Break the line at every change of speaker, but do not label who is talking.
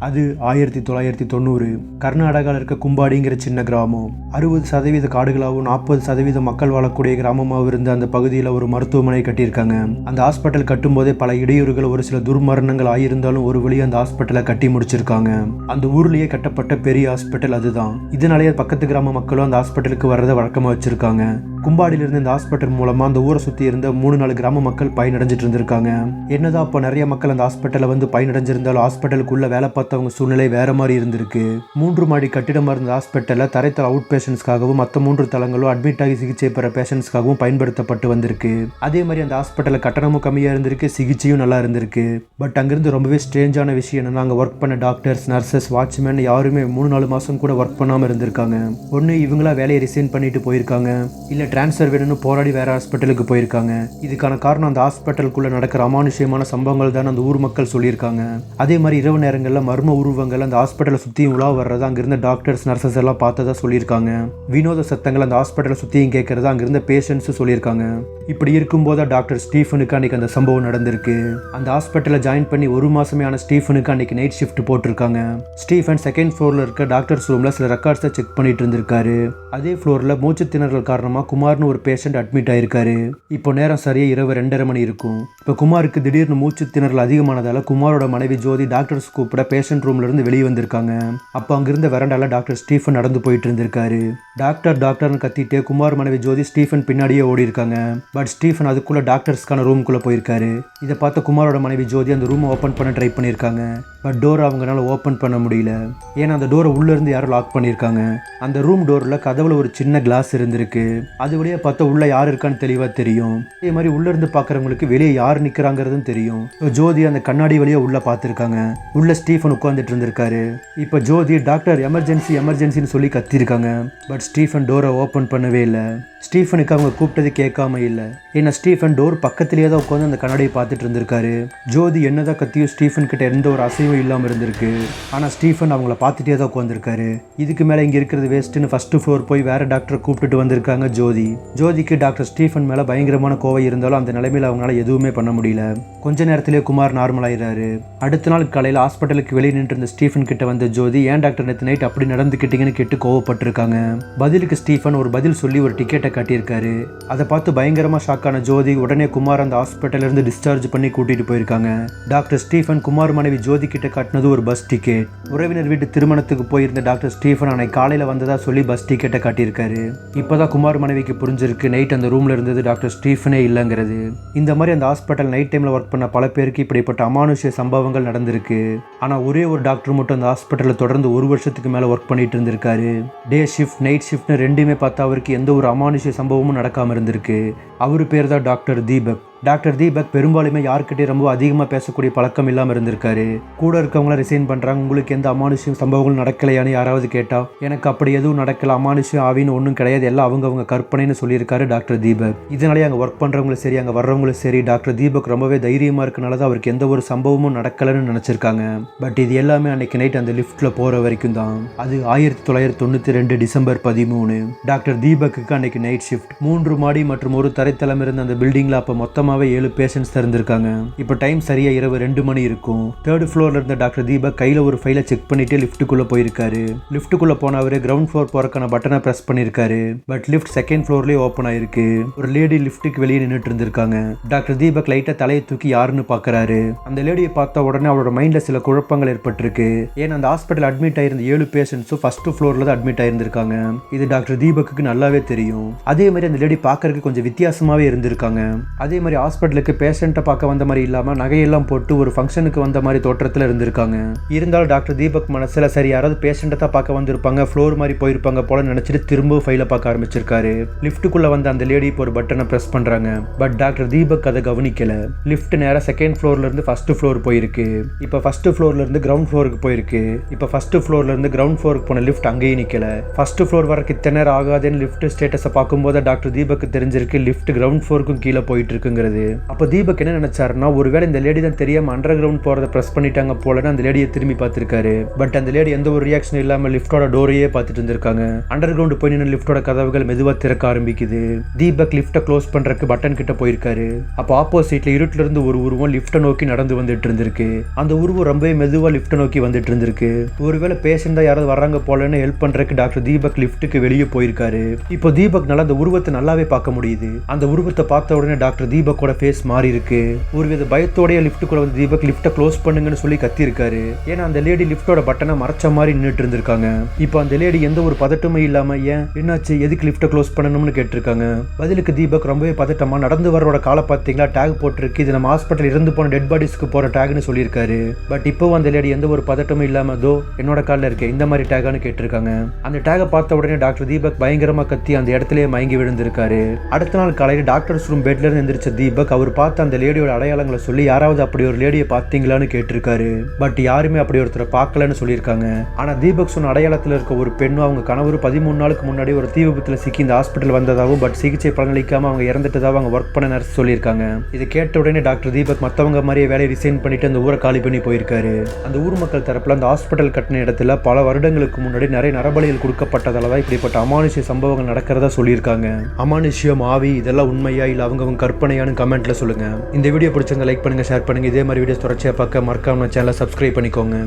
அது ஆயிரத்தி தொள்ளாயிரத்தி தொண்ணூறு. கர்நாடகாவில் இருக்க கும்பாடிங்கிற சின்ன கிராமம். அறுபது சதவீத காடுகளாகவும் நாற்பது சதவீத மக்கள் வாழக்கூடிய கிராமமாகவும் இருந்த அந்த பகுதியில் ஒரு மருத்துவமனை கட்டியிருக்காங்க. அந்த ஹாஸ்பிட்டல் கட்டும்போதே பல இடையூறுகள் ஒரு சில துர்மரணங்கள் ஆகியிருந்தாலும் ஒரு வழி அந்த ஹாஸ்பிட்டலை கட்டி முடிச்சிருக்காங்க. அந்த ஊர்லேயே கட்டப்பட்ட பெரிய ஹாஸ்பிட்டல் அதுதான். இதனாலேயே பக்கத்து கிராம மக்களும் அந்த ஹாஸ்பிட்டலுக்கு வர்றதை வழக்கமாக வச்சிருக்காங்க. கும்பாடியிலிருந்து இந்த ஹாஸ்பிட்டல் மூலமாக அந்த ஊரை சுற்றி இருந்த மூணு நாலு கிராம மக்கள் பயனடைஞ்சிட்டு இருந்திருக்காங்க. என்னதான் அப்போ நிறைய மக்கள் அந்த ஹாஸ்பிட்டலில் வந்து பயனடைஞ்சிருந்தாலும் ஹாஸ்பிட்டலுக்குள்ளே வேலை பார்த்தவங்க சூழ்நிலை வேற மாதிரி இருந்திருக்கு. மூன்று மாடி கட்டிடமாக இருந்த ஹாஸ்பிட்டலில் தரைத்தள அவுட் பேஷண்ட்ஸ்க்காகவும் மற்ற மூன்று தளங்களும் அட்மிட் ஆகி சிகிச்சை பெற பேஷண்ட்ஸ்க்காகவும் பயன்படுத்தப்பட்டு வந்திருக்கு. அதே மாதிரி அந்த ஹாஸ்பிட்டலில் கட்டணமும் கம்மியாக இருந்திருக்கு சிகிச்சையும் நல்லா இருந்திருக்கு. பட் அங்கிருந்து ரொம்பவே ஸ்ட்ரேஞ்சான விஷயம் என்னன்னா அங்கே ஒர்க் பண்ண டாக்டர்ஸ் நர்சஸ் வாட்ச்மேன் யாருமே மூணு நாலு மாதம் கூட ஒர்க் பண்ணாமல் இருந்திருக்காங்க. ஒன்று இவங்களா வேலையை ரிசைன் பண்ணிட்டு போயிருக்காங்க. இல்லை ட்ரான்ஸ்ஃபர் வேணும்னு போராடி வேற ஹாஸ்பிட்டலுக்கு போயிருக்காங்க. இதுக்கான காரணம் அந்த ஹாஸ்பிட்டலுக்குள்ள நடக்கிற அமானுஷ்யமான சம்பவங்கள் தான் அந்த ஊர் மக்கள் சொல்லியிருக்காங்க. அதே மாதிரி இரவு நேரங்களில் மர்ம உருவங்கள் அந்த ஹாஸ்பிட்டலை சுற்றியும் உலா வர்றதா அங்கிருந்த டாக்டர்ஸ் நர்சஸ் எல்லாம் பார்த்ததா சொல்லியிருக்காங்க. வினோத சத்தங்கள் அந்த ஹாஸ்பிட்டலை சுற்றியும் கேட்கறதா அங்கிருந்த பேஷண்ட்ஸும் சொல்லியிருக்காங்க. இப்படி இருக்கும்போது டாக்டர் ஸ்டீஃபனுக்கு அன்றைக்கி அந்த சம்பவம் நடந்திருக்கு. அந்த ஹாஸ்பிட்டலில் ஜாயின் பண்ணி ஒரு மாதமே ஆன ஸ்டீஃபனுக்கு அன்றைக்கி நைட் ஷிஃப்ட் போட்டிருக்காங்க. ஸ்டீஃபன் செகண்ட் ஃப்ளோரில் இருக்க டாக்டர்ஸ் ரூமில் சில ரெக்கார்ட்ஸை செக் பண்ணிட்டு இருந்திருக்காரு. அதே ஃப்ளோரில் மூச்சு திணறல் காரணமாக குமார்னு ஒரு பேஷண்ட் அட்மிட் ஆயிருக்காரு. இப்போ நேரம் சரியாக இரவு ரெண்டரை மணி இருக்கும். இப்போ குமாருக்கு திடீர்னு மூச்சு திணறல் அதிகமானதால குமாரோட மனைவி ஜோதி டாக்டர்ஸ் கூப்பிட பேஷண்ட் ரூம்ல இருந்து வெளியே வந்திருக்காங்க. அப்போ அங்கிருந்த வரண்டால டாக்டர் ஸ்டீஃபன் நடந்து போயிட்டு இருந்திருக்காரு. டாக்டர் டாக்டர்னு கத்திட்டு குமார் மனைவி ஜோதி ஸ்டீஃபன் பின்னாடியே ஓடி இருக்காங்க. பட் ஸ்டீஃபன் அதுக்குள்ள டாக்டர்ஸ்க்கான ரூம்குள்ள போயிருக்காரு. இதை பார்த்த குமாரோட மனைவி ஜோதி அந்த ரூமை ஓப்பன் பண்ண ட்ரை பண்ணியிருக்காங்க. பட் டோர் அவங்களால ஓப்பன் பண்ண முடியல. ஏன்னா அந்த டோரை உள்ள இருந்து யாரும் லாக் பண்ணியிருக்காங்க. அந்த ரூம் டோர்ல கதவுல ஒரு சின்ன கிளாஸ் இருந்திருக்கு. அது வழியாக பார்த்தா உள்ளே யார் இருக்கான்னு தெளிவாக தெரியும். அதே மாதிரி உள்ளே இருந்து பார்க்கறவங்களுக்கு வெளியே யார் நிற்கிறாங்கிறதும் தெரியும். இப்போ ஜோதி அந்த கண்ணாடி வழியாக உள்ளே பார்த்துருக்காங்க உள்ளே ஸ்டீஃபன் உட்காந்துட்டு இருந்திருக்காரு. இப்போ ஜோதி டாக்டர் எமர்ஜென்சி எமர்ஜென்சின்னு சொல்லி கத்திருக்காங்க. பட் ஸ்டீஃபன் டோரை ஓப்பன் பண்ணவே இல்லை. ஸ்டீஃபனுக்கு அவங்க கூப்பிட்டது கேட்காம இல்லை. ஏன்னா ஸ்டீஃபன் டோர் பக்கத்திலேயே தான் உட்காந்து அந்த கண்ணாடியை பார்த்துட்டு இருந்திருக்காரு. ஜோதி என்னதான் கத்தியும் ஸ்டீஃபன் கிட்ட எந்த ஒரு அசைவும் இல்லாமல் இருந்திருக்கு. ஆனால் ஸ்டீஃபன் அவங்கள பார்த்துட்டே தான் உட்காந்துருக்காரு இதுக்கு மேலே இங்கே இருக்கிறது வேஸ்ட்டுன்னு ஃபஸ்ட்டு ஃப்ளோர் போய் வேற டாக்டரை கூப்பிட்டுட்டு வந்திருக்காங்க ஜோதி. ஜோதி. ஜோதிக்கு டாக்டர் ஸ்டீஃபன் மேலே பயங்கரமான கோவை இருந்தாலும் அந்த நிலைமையில் அவங்களால எதுவுமே பண்ண முடியல. கொஞ்ச நேரத்திலே குமார் நார்மல் ஆயிடுறாரு. அடுத்த நாள் காலையில் ஹாஸ்பிட்டலுக்கு வெளியே நின்று இருந்த ஸ்டீஃபன் கிட்ட வந்த ஜோதி ஏன் டாக்டர் நேற்று நைட் அப்படி நடந்துக்கிட்டீங்கன்னு கேட்டு கோவப்பட்டிருக்காங்க? பதிலுக்கு ஸ்டீஃபன் ஒரு பதில் சொல்லி ஒரு டிக்கெட்டை காட்டியிருக்காரு. அதை பார்த்து பயங்கரமாக ஷாக்கான ஜோதி உடனே குமார் அந்த ஹாஸ்பிட்டலிருந்து டிஸ்சார்ஜ் பண்ணி கூட்டிகிட்டு போயிருக்காங்க. டாக்டர் ஸ்டீஃபன் குமார் மனைவி ஜோதி கிட்ட காட்டினது ஒரு பஸ் டிக்கெட் உறவினர் வீட்டு திருமணத்துக்கு போயிருந்த டாக்டர் ஸ்டீஃபன் அன்னைக்கு காலையில் வந்ததா சொல்லி பஸ் டிக்கெட்டை காட்டியிருக்காரு. இப்போதான் குமார் மனைவி மனைவிக்கு புரிஞ்சிருக்கு. நைட் அந்த ரூமில் இருந்தது டாக்டர் ஸ்டீஃபனே இல்லைங்கிறது. இந்த மாதிரி அந்த ஹாஸ்பிட்டல் நைட் டைமில் ஒர்க் பண்ண பல பேருக்கு இப்படிப்பட்ட அமானுஷ்ய சம்பவங்கள் நடந்திருக்கு. ஆனால் ஒரே ஒரு டாக்டர் மட்டும் அந்த ஹாஸ்பிட்டலில் தொடர்ந்து ஒரு வருஷத்துக்கு மேலே ஒர்க் பண்ணிட்டு இருந்திருக்காரு. டே ஷிஃப்ட் நைட் ஷிஃப்ட்னு ரெண்டுமே பார்த்தா அவருக்கு எந்த ஒரு அமானுஷ்ய சம்பவமும் நடக்காமல் இருந்திருக்கு. அவர் பேர் தான் டாக்டர் தீபக். டாக்டர் தீபக் பெரும்பாலுமே யார்கிட்டயும் ரொம்ப அதிகமாக பேசக்கூடிய பழக்கம் இல்லாமல் இருந்திருக்காரு. கூட இருக்கவங்கள ரிசைன் பண்ணுறாங்க உங்களுக்கு எந்த அமானுஷ்யம் சம்பவங்களும் நடக்கலையான்னு யாராவது கேட்டால் எனக்கு அப்படி எதுவும் நடக்கல. அமானுஷ்யம் ஆவின்னு ஒன்றும் கிடையாது. எல்லாம் அவங்க அவங்க கற்பனைன்னு சொல்லியிருக்காரு டாக்டர் தீபக். இதனாலே அங்கே ஒர்க் பண்ணுறவங்களும் சரி அங்கே வர்றவங்களும் சரி டாக்டர் தீபக் ரொம்பவே தைரியமாக இருக்கனால தான் அவருக்கு எந்த ஒரு சம்பவமும் நடக்கலைன்னு நினச்சிருக்காங்க. பட் இது எல்லாமே அன்னைக்கு நைட் அந்த லிஃப்ட்டில் போகிற வரைக்கும் தான். அது ஆயிரத்தி தொள்ளாயிரத்தி தொண்ணூற்றி ரெண்டு டிசம்பர் பதிமூணு. டாக்டர் தீபக்கு அன்னைக்கு நைட் ஷிஃப்ட் மூன்று மாடி மற்றும் ஒரு தரைத்தளம் இருந்த அந்த பில்டிங்கில் அப்போ மொத்தமாகவே ஏழு பேஷண்ட்ஸ் திறந்திருக்காங்க. இப்போ டைம் சரியா இரவு ரெண்டு மணி இருக்கும். தேர்ட் ஃப்ளோர்ல இருந்த டாக்டர் தீபக் கையில் ஒரு ஃபைலை செக் பண்ணிட்டு லிஃப்ட்டுக்குள்ளே போயிருக்காரு. லிஃப்ட்டுக்குள்ளே போன அவர் கிரவுண்ட் ஃப்ளோர் போகிறக்கான பட்டனை ப்ரெஸ் பண்ணியிருக்காரு பட் லிஃப்ட் செகண்ட் ஃப்ளோர்லேயே ஓப்பன் ஆயிருக்கு. ஒரு லேடி லிஃப்ட்டுக்கு வெளியே நின்றுட்டு இருந்திருக்காங்க. டாக்டர் தீபக் லைட்டாக தலையை தூக்கி யாருன்னு பார்க்குறாரு அந்த லேடியை பார்த்த உடனே அவரோட மைண்டில் சில குழப்பங்கள் ஏற்பட்டிருக்கு. ஏன்னா அந்த ஹாஸ்பிட்டல் அட்மிட் ஆயிருந்த ஏழு பேஷண்ட்ஸும் ஃபர்ஸ்ட் ஃப்ளோரில் தான் அட்மிட் ஆயிருந்திருக்காங்க. இது டாக்டர் தீபக்கு நல்லாவே தெரியும். அதே மாதிரி அந்த லேடி பார்க்கறதுக்கு கொஞ்சம் வித்தியாசமாகவே இருந்திருக்காங்க. அதே மாதிரி ஹாஸ்பிட்டலுக்கு பேஷண்ட்டை பார்க்க வந்த மாதிரி இல்லாமல் நகையெல்லாம் போட்டு ஒரு ஃபங்க்ஷனுக்கு வந்த மாதிரி தோற்றத்தில் இருந்திருக்காங்க. இருந்தாலும் டாக்டர் தீபக் மனசில் சரி யாராவது பேஷண்ட்டை தான் பார்க்க வந்திருப்பாங்க ஃப்ளோர் மாதிரி போயிருப்பாங்க போல நினச்சிட்டு திரும்ப ஃபைலை பார்க்க ஆரம்பிச்சிருக்காரு. லிஃப்ட்டுக்குள்ளே வந்த அந்த லேடி இப்போ ஒரு பட்டனை ப்ரெஸ் பண்ணுறாங்க பட் டாக்டர் தீபக் அதை கவனிக்கல. லிஃப்ட் நேராக செகண்ட் ஃப்ளோர்லேருந்து ஃபஸ்ட்டு ஃப்ளோர் போயிருக்கு. இப்போ ஃபஸ்ட்டு ஃப்ளோர்லேருந்து கிரவுண்ட் ஃப்ளோருக்கு போயிருக்கு. இப்போ ஃபஸ்ட்டு ஃப்ளோர்லேருந்து கிரவுண்ட் ஃப்ளோருக்கு போன லிஃப்ட் அங்கேயும் நிற்கல ஃபஸ்ட்டு ஃப்ளோர் வரக்கு இத்தனை நேரம் ஆகாதுன்னு லிஃப்ட் ஸ்டேட்டஸை பார்க்கும்போது டாக்டர் தீபக்கு தெரிஞ்சிருக்கு லிஃப்ட் கிரவுண்ட் ஃப்ளோருக்கும் கீழே போயிட்டு இருக்குங்கிற காட்டுறது அப்போ தீபக் என்ன நினைச்சாருன்னா ஒருவேளை இந்த லேடி தான் தெரியாம அண்டர் கிரவுண்ட் போறதை ப்ரெஸ் பண்ணிட்டாங்க போலன்னு அந்த லேடியை திரும்பி பார்த்திருக்காரு. பட் அந்த லேடி எந்த ஒரு ரியாக்ஷன் இல்லாம லிஃப்டோட டோரையே பார்த்துட்டு இருந்திருக்காங்க. அண்டர் கிரவுண்ட் போய் நின்று லிஃப்டோட கதவுகள் மெதுவா திறக்க ஆரம்பிக்குது. தீபக் லிஃப்ட்டை க்ளோஸ் பண்றதுக்கு பட்டன் கிட்ட போயிருக்காரு. அப்போ ஆப்போசிட்ல இருட்டுல இருந்து ஒரு உருவம் லிஃப்ட்டை நோக்கி நடந்து வந்துட்டு இருந்திருக்கு. அந்த உருவம் ரொம்பவே மெதுவா லிஃப்ட்டை நோக்கி வந்துட்டு இருந்திருக்கு. ஒருவேளை பேஷண்டா யாராவது வர்றாங்க போலன்னு ஹெல்ப் பண்றதுக்கு டாக்டர் தீபக் லிஃப்ட்டுக்கு வெளியே போயிருக்காரு. இப்போ தீபக்னால அந்த உருவத்தை நல்லாவே பார்க்க முடியுது. அந்த உருவத்தை பார்த்த உடனே டாக்டர் தீபக்கோட ஃபேஸ் மாறி இருக்கு. ஒருவித பயத்தோடய லிஃப்ட்டுக்குள்ள வந்து தீபக் லிஃப்ட்டை க்ளோஸ் பண்ணுங்கன்னு சொல்லி கத்திருக்காரு. ஏன்னா அந்த லேடி லிஃப்ட்டோட பட்டனை மறைச்ச மாதிரி நின்றுட்டு இருந்திருக்காங்க. இப்போ அந்த லேடி எந்த ஒரு பதட்டமும் இல்லாம ஏன் என்னாச்சு எதுக்கு லிஃப்ட்டை க்ளோஸ் பண்ணணும்னு கேட்டிருக்காங்க. பதிலுக்கு தீபக் ரொம்பவே பதட்டமா நடந்து வரோட காலை பார்த்தீங்களா? டேக் போட்டிருக்கு. இது நம்ம ஹாஸ்பிட்டல் இருந்து போன டெட் பாடிஸ்க்கு போற டேக்னு சொல்லியிருக்காரு. பட் இப்போ அந்த லேடி எந்த ஒரு பதட்டமும் இல்லாம தோ என்னோட காலில் இருக்க இந்த மாதிரி டேகான்னு கேட்டிருக்காங்க. அந்த டேகை பார்த்த உடனே டாக்டர் தீபக் பயங்கரமா கத்தி அந்த இடத்துலயே மயங்கி விழுந்திருக்காரு. அடுத்த நாள் காலையில் டாக்டர்ஸ் ரூம் பெட்ல இருந்து எந்திரிச்ச தீபக் தீபக் அவர் பார்த்த அந்த லேடியோட அடையாளங்களை சொல்லி யாராவது அப்படி ஒரு லேடியை பார்த்தீங்களான்னு கேட்டிருக்காரு. பட் யாருமே அப்படி ஒருத்தரை பார்க்கலன்னு சொல்லியிருக்காங்க. ஆனா தீபக் சொன்ன அடையாளத்தில் இருக்க ஒரு பெண்ணும் அவங்க கணவர் பதிமூணு நாளுக்கு முன்னாடி ஒரு தீ விபத்தில் சிக்கி இந்த ஹாஸ்பிட்டல் வந்ததாகவும் பட் சிகிச்சை பலனளிக்காம அவங்க இறந்துட்டதாகவும் அவங்க ஒர்க் பண்ண நர்ஸ் சொல்லியிருக்காங்க. இதை கேட்ட உடனே டாக்டர் தீபக் மற்றவங்க மாதிரியே வேலையை ரிசைன் பண்ணிட்டு அந்த ஊரை காலி பண்ணி போயிருக்காரு. அந்த ஊர் மக்கள் தரப்புல அந்த ஹாஸ்பிட்டல் கட்டின இடத்துல பல வருடங்களுக்கு முன்னாடி நிறைய நரபலிகள் கொடுக்கப்பட்டதால தான் இப்படிப்பட்ட அமானுஷ்ய சம்பவங்கள் நடக்கிறதா சொல்லியிருக்காங்க. அமானுஷ்யம் ஆவி இதெல்லாம் உண்மையா? இல்லை அவங்க அவங்க கமெண்ட்டில் சொல்லுங்கள் இந்த வீடியோ பிடிச்சவங்க லைக் பண்ணுங்க ஷேர் பண்ணுங்க. இதே மாதிரி வீடியோஸ் தொடர்ச்சியாக பார்க்க மறக்காம சேனலை சப்ஸ்கிரைப் பண்ணிக்கோங்க.